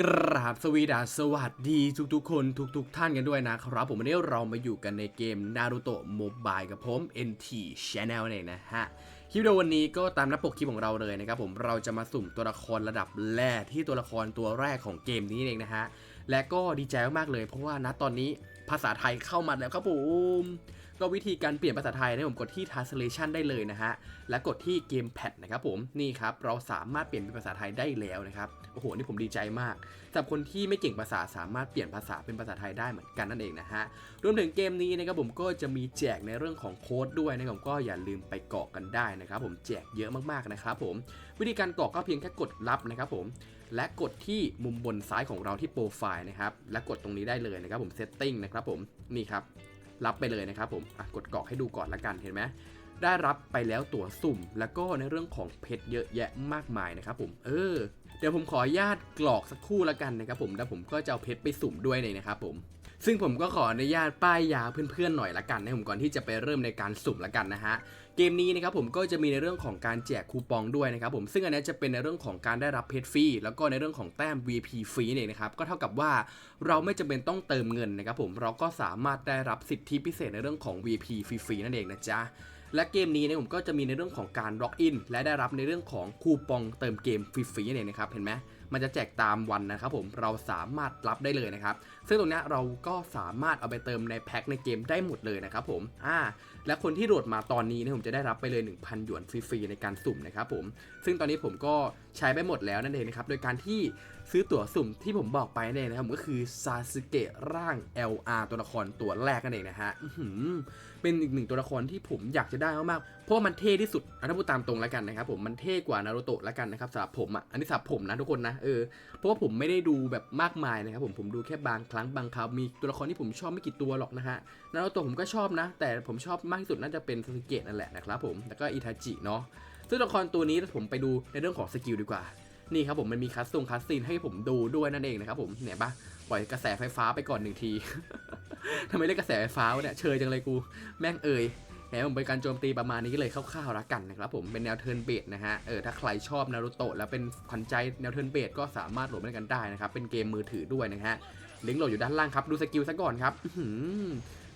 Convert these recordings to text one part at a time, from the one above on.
กราบสวีดาสวัสดีทุกๆ คนทุกๆท่านกันด้วยนะครับ ผมวันนี้เรามาอยู่กันในเกม Naruto Mobile กับผม NT Channel เองนะฮะ คลิปวิดีโอวันนี้ก็ตามน้าปกคลิปของเราเลยนะครับผมเราจะมาสุ่มตัวละครระดับแรกที่ตัวละครตัวแรกของเกมนี้เองนะฮะ และก็ดีใจมากๆเลยเพราะว่าณตอนนี้ภาษาไทยเข้ามาแล้วครับผม ก็วิธีการเปลี่ยนภาษาไทยนะผมกดที่ translation ได้เลยนะฮะ และกดที่เกมแพดนะครับผม นี่ครับ เราสามารถเปลี่ยนเป็นภาษาไทยได้แล้วนะครับ โอ้โห นี่ผมดีใจมากสำหรับคนที่ไม่เก่งภาษาสามารถเปลี่ยนภาษาเป็นภาษาไทยได้เหมือนกันนั่นเองนะฮะ รวมถึงเกมนี้นะครับผมก็จะมีแจกในเรื่องของโค้ดด้วยนะครับก็อย่าลืมไปกรอกกันได้นะครับผม แจกเยอะมากๆนะครับผม วิธีการกรอกก็เพียงแค่กดรับนะครับผมและกดที่มุมบนซ้ายของเราที่โปรไฟล์นะครับ และกดตรงนี้ได้เลยนะครับผม setting นะครับผม นี่ครับ รับไปเลยนะครับผมกดกรอกให้ดูก่อนละกันเห็นไหมได้รับไปแล้วตั๋วสุ่ม แล้วก็ในเรื่องของเพชรเยอะแยะมากมายนะครับผมเออเดี๋ยวผมขออนุญาตกรอกสักครู่ละกันนะครับผมแล้วผมก็จะเอาเพชรไปสุ่มด้วยเลยนะครับผม ซึ่งผมก็ขออนุญาตป้ายยาเพื่อนๆหน่อยละกันนะผมก่อนที่จะไปเริ่มในการสุ่มละกันนะฮะเกมนี้นะครับผมก็จะมีในเรื่องของการแจกคูปองด้วยนะครับผมซึ่งอันนี้จะเป็นในเรื่องของการได้รับเพชรฟรีแล้วก็ในเรื่องของแต้ม VP ฟรีนี่นเองนะครับก็เท่ากับว่าเราไม่จำเป็นต้องเติมเงินนะครับผมเราก็สามารถได้รับสิทธิพิเศษในเรื่องของ VP ฟรีๆนั่นเองนะจ๊ะและเกมนี้เนี่ยผมก็จะมีในเรื่องของการล็อกอินและได้รับในเรื่องของคูปองเติมเกมฟรีๆนั่นเองนะครับเห็นไหม มันจะแจกตามวันนะครับผมเราสามารถรับได้เลยนะครับ ซึ่งตรงนี้เราก็สามารถเอาไปเติมในแพ็คในเกมได้หมดเลยนะครับผมอ่าและคนที่โหลดมาตอนนี้เนะผมจะได้รับไปเลย 1,000 หยวนฟรีๆในการสุ่มนะครับผมซึ่งตอนนี้ผมก็ใช้ไปหมดแล้วนั่นเองนะครับโดยการที่ซื้อตั๋วสุ่มที่ผมบอกไปนั่นเองนะครับก็คือซาสึเกะร่าง LR ตัวละครตัวแรกนั่นเองนะฮะเป็นอีกหนึ่งตัวละครที่ผมอยากจะได้มากๆเพราะว่ามันเท่ที่สุดอันนั้นพูดตามตรงแล้วกันนะครับผมมันเท่กว่านารูโตะแล้วกันนะครับสำหรับผมอะอันนี้สำหรับผมนะทุกคนนะเออเพราะว่าผมไม่ได้ดูแบบมากมายนะครับผมผมดูแค่บางครั้งบางคราวมีตัวละครที่ผมชอบไม่กี่ตัวหรอกนะฮะนารูโตะผมก็ชอบนะ แต่ผมชอบมากที่สุดน่าจะเป็นซาสึเกะนั่นแหละนะครับผมแล้วก็อิทาจิเนาะซึ่งตัวละครตัวนี้ผมไปดูในเรื่องของสกิลดีกว่า นี่ครับผมมันมีคัสตงคัสซีนให้ผมดูด้วยนั่นเองนะครับผมเนี่ยปะปล่อยกระแสไฟฟ้าไปก่อนหนึ่งทีทำไมเรียกกระแสไฟฟ้าวะเนี่ยเชยจังเลยกูแม่งเอ่ยแหมผมเป็นการโจมตีประมาณนี้เลยคร่าวๆละกันนะครับผมเป็นแนวเทิร์นเบดนะฮะเออถ้าใครชอบนารูโตะแล้วเป็นขวัญใจแนวเทิร์นเบดก็สามารถโหลดเล่นกันได้นะครับเป็นเกมมือถือด้วยนะฮะลิงก์โหลดอยู่ด้านล่างครับดูสกิลซะก่อนครับ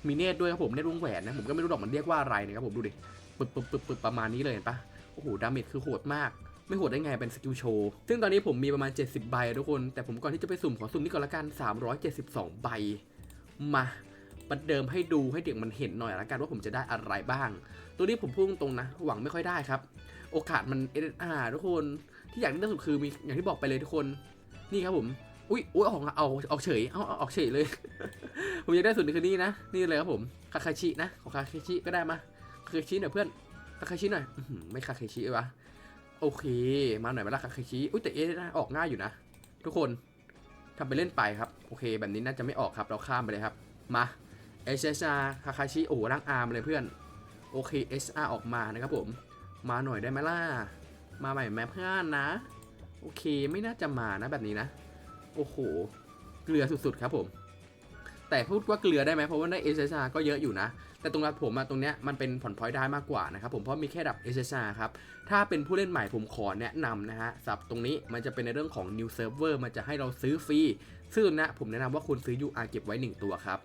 มีเนตด้วยครับผมเนตวงแหวนนะผมก็ไม่รู้หรอกมันเรียกว่าอะไรนะครับผมดูดิปึบปึบปึบปึบประมาณนี้เลยเห็นปะโอ้โหดาเมจคือโหดมาก ไม่โหดได้ไงเป็นสกิลโชว์ซึ่งตอนนี้ผมมีประมาณ 70 ใบทุกคน แต่ผมก่อนที่จะไปสุ่มขอสุ่มนี่ก่อนละกัน 372 ใบ มาประเดิมให้ดูให้เด็กมันเห็นหน่อยละกันว่าผมจะได้อะไรบ้าง ตัวนี้ผมพูดตรงนะ หวังไม่ค่อยได้ครับ โอกาสมัน SSR ทุกคนที่อยากได้ที่สุดคือมีอย่างที่บอกไปเลยทุกคนนี่ครับผมอุ้ยอุ้ยออกเอาออกเฉยเอาออกเฉยเลย ผมอยากได้สุดคืนนี้นะ นี่เลยครับผมคาคาชินะ ของคาคาชิก็ได้มาคาคาชิหน่อยเพื่อนคาคาชิหน่อยไม่คาคาชิวะ โอเค มาหน่อยมาละคาคาชิอุ้ยแต่เอ๊ะนะออกง่ายอยู่นะ ทุกคนทำไปเล่นไปครับ โอเค แบบนี้น่าจะไม่ออกครับเราข้ามไปเลยครับ มา HSR คาคาชิโอ้ร่างอาร์มเลยเพื่อน โอเค SR อาร์ออกมานะครับผม มาหน่อยได้ไหมล่ะ มาใหม่แม่เพื่อนนะ โอเคไม่น่าจะมานะแบบนี้นะ โอ้โห เกลือสุดๆครับผม แต่พูดว่าเกลือได้ไหมเพราะว่าได้ SSR ก็เยอะอยู่นะ แต่ตรงรับผมอะตรงเนี้ยมันเป็นผ่อนพอยได้มากกว่านะครับผมเพราะมีแค่ดับ SSR ครับ ถ้าเป็นผู้เล่นใหม่ผมขอแนะนำนะฮะสับตรงนี้มันจะเป็นในเรื่องของ new server มันจะให้เราซื้อฟรีซึ่งตรงเนี้ยผมแนะนำว่าคุณซื้อ UR เก็บไว้ 1 ตัวครับ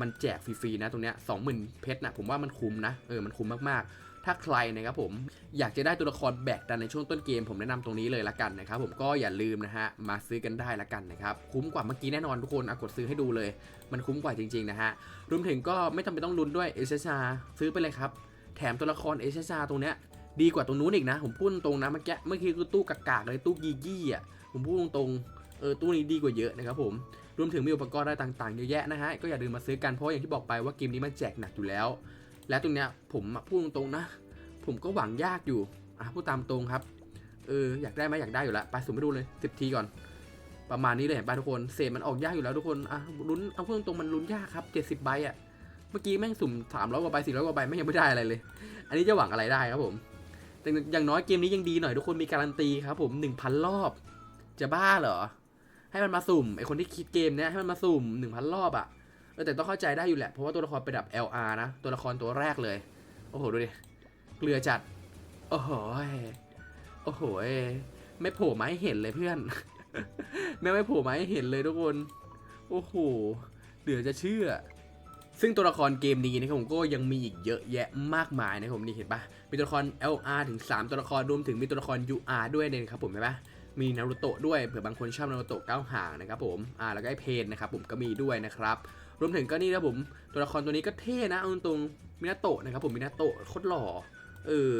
มันแจกฟรีๆนะตรงเนี้ยสองหมื่นเพชรนะผมว่ามันคุ้มนะเออมันคุ้มมากๆ ถ้าใครนะครับผมอยากจะได้ตัวละครแบกดันในช่วงต้นเกม ผมแนะนำตรงนี้เลยละกันนะครับผมก็อย่าลืมนะฮะมาซื้อกันได้ละกันนะครับคุ้มกว่าเมื่อกี้แน่นอนทุกคนอะกดซื้อให้ดูเลย มันคุ้มกว่าจริงๆนะฮะรวมถึงก็ไม่จำเป็นต้องลุ้นด้วยเอชชาซื้อไปเลยครับแถมตัวละครเอชชาตรงเนี้ยดีกว่าตรงนู้นอีกนะ ผมพูดตรงนะเมื่อกี้เมื่อกี้คือตู้กากๆเลยตู้กีกี้อะผมพูดตรงๆเออตู้นี้ดีกว่าเยอะนะครับผมรวมถึงมีอุปกรณ์อะไรต่างๆเยอะแยะนะฮะก็อย่าลืมมาซื้อกันเพราะอย่างที่บอกไปว่าเกมนี้มันแจกหนักอยู่แล้ว และตรงเนี้ยผมพูดตรงๆนะ ผมก็หวังยากอยู่อะพูดตามตรงครับเอออยากได้ไหมอยากได้อยู่แล้วไปสุ่มไปดูเลยสิบทีก่อน ประมาณนี้เลยเห็นป่ะทุกคนเศษมันออกยากอยู่แล้วทุกคนอะลุ้นเอาพูดตรงๆมันลุ้นยากครับเจ็ดสิบใบอะเมื่อกี้แม่งสุ่มสามร้อยกว่าใบสี่ร้อยกว่าใบไม่ยังไม่ได้อะไรเลย อันนี้จะหวังอะไรได้ครับผมแต่อย่างน้อยเกมนี้ยังดีหน่อยทุกคนมีการันตีครับผมหนึ่งพันรอบ จะบ้าเหรอให้มันมาสุ่มไอคนที่คิดเกมเนี้ยให้มันมาสุ่มหนึ่งพันรอบอะ่ะ แต่ต้องเข้าใจได้อยู่แหละ เพราะว่าตัวละครเป็นแบบ LR นะ ตัวละครตัวแรกเลย โอ้โห ดูดิ เกลือจัด โอ้โห โอ้โห ไม่โผล่มาให้เห็นเลยเพื่อนแม่ไม่โผล่มาให้เห็นเลยทุกคน โอ้โห เหลือจะเชื่อ ซึ่งตัวละครเกมนี้นะครับผมก็ยังมีอีกเยอะแยะมากมายนะครับผมนี่เห็นปะมีตัวละคร LR ถึง 3 ตัวละครรวมถึงมีตัวละคร UR ด้วยเนี่ยนะครับผมเห็นปะมีนารูโตะด้วยเผื่อบางคนชอบนารูโตะก้าวหางนะครับผม อ่าแล้วก็ไอเพนนะครับผมก็มีด้วยนะครับ รวมถึงก็นี่นะผม ตัวละครตัวนี้ก็เท่นะเอาตรงมินาโตะนะครับผมมินาโตะโคตรหล่อเออ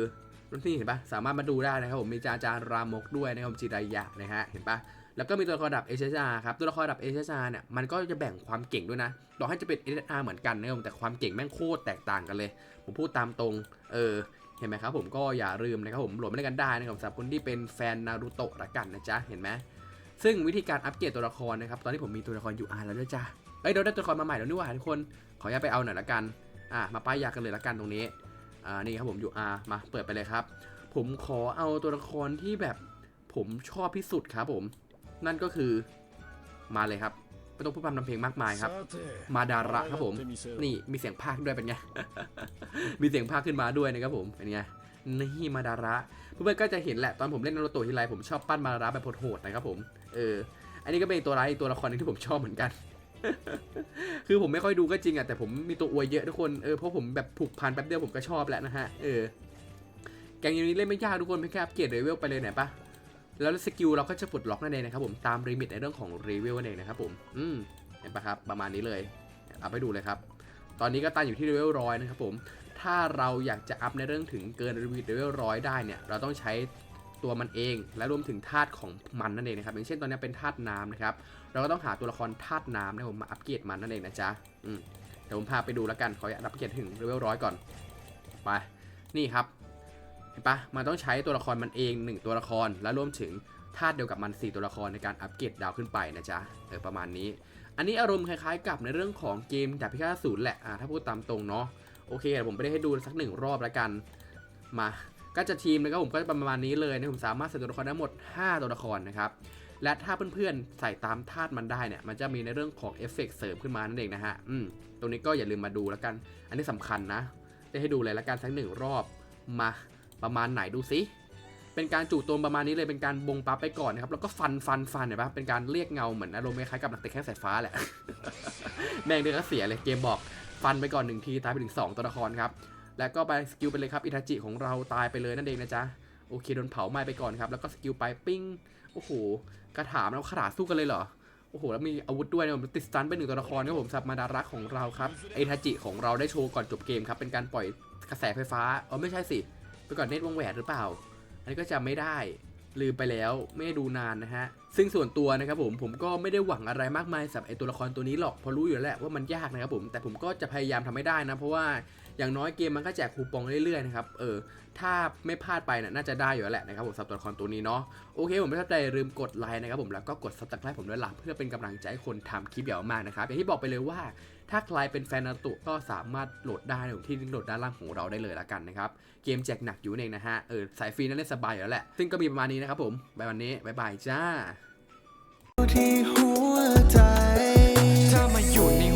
รวมที่เห็นปะสามารถมาดูได้นะครับผมมีจาจารามกด้วยนะครับผมจิรายะนะฮะเห็นปะแล้วก็มีตัวละครดับ HSR ครับตัวละครดับ HSR เนี่ยมันก็จะแบ่งความเก่งด้วยนะต่อให้จะเป็น SSR เหมือนกันนะครับแต่ความเก่งแม่งโคตรแตกต่างกันเลย ผมพูดตามตรงเออเห็นไหมครับผมก็อย่าลืมนะครับผมโหลดมาเล่นกันได้นะครับสำหรับคนที่เป็นแฟนนารูโตะละกันนะจ๊ะเห็นไหมซึ่งวิธีการอัปเกรดตัวละครนะครับตอนนี้ผมมีตัวละคร UR แล้วด้วยจ้ะ อ้ยเดี๋ยวได้ตัวละครมาใหม่แล้วนี่หว่าทุกคน ขออนุญาตไปเอาหน่อยละกัน อะมาป้ายยากันเลยละกันตรงนี้ อ่า นี่ครับผม UR มาเปิดไปเลยครับ ผมขอเอาตัวละครที่แบบผมชอบที่สุดครับผม นั่นก็คือ มาเลยครับไม่ต้องพูดพร่ำทำเพลงมากมายครับ มาดาระครับผม นี่มีเสียงพากย์ด้วยเป็นไง มีเสียงพากย์ขึ้นมาด้วยนะครับผม เป็นไง นี่มาดาระ เพื่อนๆก็จะเห็นแหละตอนผมเล่นนารูโตะทีไรผมชอบปั้นมาดาระแบบโหดๆนะครับผม เออ อันนี้ก็เป็นตัวร้ายอีกตัวละครหนึงที่ผมชอบเหมือนกัน คือผมไม่ค่อยดูก็จริงอะแต่ผมมีตัวอวยเยอะทุกคนเออเพราะผมแบบผูกพันแป๊บเดียวผมก็ชอบแล้วนะฮะเออแกงยูนี้เล่นไม่ยากทุกคนไม่แค่อัปเกรดเลเวลไปเลยไหนปะแล้วสกิลเราก็จะปลดล็อกนั่นเองนะครับผมตามลิมิตในเรื่องของเรีวิวนั่นเองนะครับผมอืมเห็นปะครับประมาณนี้เลยเอาไปดูเลยครับตอนนี้ก็ตั้งอยู่ที่เลเวลร้อยนะครับผมถ้าเราอยากจะอัพในเรื่องถึงเกินรีวิวเลเวลร้อยได้เนี่ยเราต้องใช้ ตัวมันเอง และรวมถึงธาตุของมันนั่นเองนะครับอย่างเช่นตอนนี้เป็นธาตุน้ำนะครับเราก็ต้องหาตัวละครธาตุน้ำนะผมมาอัปเกรดมันนั่นเองนะจ๊ะอืมเดี๋ยวผมพาไปดูแล้วกันขออัปเกรดถึงเลเวลร้อยก่อนไปนี่ครับเห็นปะมันต้องใช้ตัวละครมันเอง 1 ตัวละครแล้วรวมถึงธาตุเดียวกับมัน 4 ตัวละครในการอัปเกรดดาวขึ้นไปนะจ๊ะเออประมาณนี้ อันนี้อารมณ์คล้ายๆกับในเรื่องของเกมดาบพิฆาตศูนย์แหละอ่าถ้าพูดตามตรงเนาะโอเคเดี๋ยวผมไปได้ให้ดูสักหนึ่งรอบแล้วกันมา ก็จะทีมนะครับผมก็จะประมาณนี้เลยนะผมสามารถใส่ตัวละครได้หมด 5 ตัวละครนะครับและถ้าเพื่อนๆใส่ตามธาตุมันได้เนี่ยมันจะมีในเรื่องของเอฟเฟกเสริมขึ้นมานั่นเองนะฮะอืมตรงนี้ก็อย่าลืมมาดูแล้วกัน อันนี้สำคัญนะ ได้ให้ดูเลยแล้วกันสักหนึ่งรอบมาประมาณไหนดูสิเป็นการจู่โจมประมาณนี้เลยเป็นการบงปั๊บไปก่อนนะครับแล้วก็ฟันฟันฟันเห็นปะเป็นการเรียกเงาเหมือนอารมณ์คล้ายกับนักเตะแข้งสายฟ้าแหละแม่งเดือก็เสียเลยเกมบอกฟันไปก่อนหนึ่งทีตายไปถึง 2 ตัวละครครับ แล้วก็ไปสกิลไปเลยครับอิทาจิของเราตายไปเลยนั่นเองนะจ๊ะโอเคโดนเผาไหม้ไปก่อนครับ แล้วก็สกิลไปปิ้งโอ้โหกระถามแล้วขนาดสู้กันเลยเหรอโอ้โหแล้วมีอาวุธด้วยนะผมติดสตันไปหนึ่งตัวละครครับผมสับมาดารักของเราครับไอทาจิของเราได้โชว์ก่อนจบเกมครับเป็นการปล่อยกระแสไฟฟ้าอ๋อไม่ใช่สิไปก่อนเนตวงแหวนหรือเปล่า อันนี้ก็จำไม่ได้ลืมไปแล้วไม่ได้ดูนานนะฮะ ซึ่งส่วนตัวนะครับผมผมก็ไม่ได้หวังอะไรมากมายสำหรับไอตัวละครตัวนี้หรอกเพราะรู้อยู่แล้วแหละว่ามันยากนะครับผมแต่ผมก็จะพยายามทำให้ได้นะ เพราะว่า อย่างน้อยเกมมันก็แจกคูปองเรื่อยๆนะครับเออถ้าไม่พลาดไปน่ะน่าจะได้อยู่แล้วแหละนะครับผมสำหรับตัวละครตัวนี้เนาะโอเคผมไม่ทับใจอย่าลืมกดไลค์นะครับผมแล้วก็กด subscribe ผมด้วยล่ะเพื่อเป็นกำลังใจให้คนทำคลิปเยอะมากนะครับอย่างที่บอกไปเลยว่า ถ้าใครเป็นแฟนนารุโตะก็สามารถโหลดได้ในที่ลิงก์โหลดด้านล่างของเราได้เลยละกันนะครับเกมแจกหนักอยู่นั่นเองนะฮะเออสายฟรีนั่นเล่นสบายอยู่แล้วแหละซึ่งก็มีประมาณนี้นะครับผมบายวันนี้บายบายจ้าที่หัวใจถ้ามาอยู่ในหัว